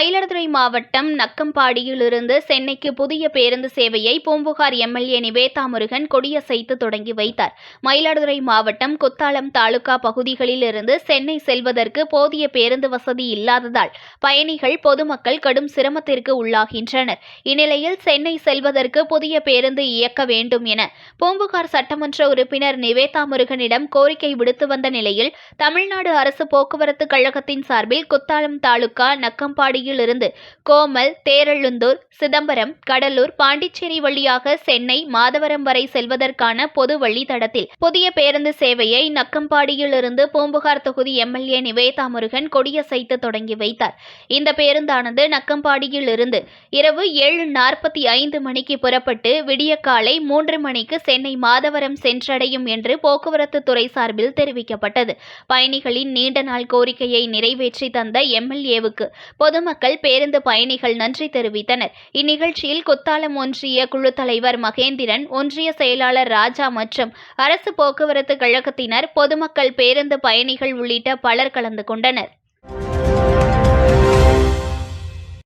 மயிலாடுதுறை மாவட்டம் நக்கம்பாடியிலிருந்து சென்னைக்கு புதிய பேருந்து சேவையை பூம்புகார் எம்எல்ஏ நிவேதா முருகன் கொடியசைத்து தொடங்கி வைத்தார். மயிலாடுதுறை மாவட்டம் குத்தாலம் தாலுகா பகுதிகளில் இருந்து சென்னை செல்வதற்கு போதிய பேருந்து வசதி இல்லாததால் பயணிகள் பொதுமக்கள் கடும் சிரமத்திற்கு உள்ளாகின்றனர். இந்நிலையில் சென்னை செல்வதற்கு புதிய பேருந்து இயக்க வேண்டும் என பூம்புகார் சட்டமன்ற உறுப்பினர் நிவேதா முருகனிடம் கோரிக்கை விடுத்து வந்த நிலையில் தமிழ்நாடு அரசு போக்குவரத்து கழகத்தின் சார்பில் குத்தாலம் தாலுகா நக்கம்பாடியில் இருந்து கோமல் தேரழுந்தூர் சிதம்பரம் கடலூர் பாண்டிச்சேரி வழியாக சென்னை மாதவரம் வரை செல்வதற்கான பொது வழித்தடத்தில் புதிய பேருந்து சேவையை நக்கம்பாடியிலிருந்து பூம்புகார் தொகுதி எம்எல்ஏ நிவேதா முருகன் கொடியசைத்து தொடங்கி வைத்தார். இந்த பேருந்தானது நக்கம்பாடியிலிருந்து இரவு ஏழு நாற்பத்தி ஐந்து மணிக்கு புறப்பட்டு விடிய காலை மூன்று மணிக்கு சென்னை மாதவரம் சென்றடையும் என்று போக்குவரத்து துறை சார்பில் தெரிவிக்கப்பட்டது. பயணிகளின் நீண்ட நாள் கோரிக்கையை நிறைவேற்றி தந்த எம்எல்ஏவுக்கு பொதுமக்கள் பொதுமக்கள் பேருந்து பயணிகள் நன்றி தெரிவித்தனர். இந்நிகழ்ச்சியில் குத்தாலம் ஒன்றிய குழு தலைவர் மகேந்திரன் ஒன்றிய செயலாளர் ராஜா மற்றும் அரசு போக்குவரத்து கழகத்தினர் பொதுமக்கள் பேருந்து பயணிகள் உள்ளிட்ட பலர் கலந்து கொண்டனர்.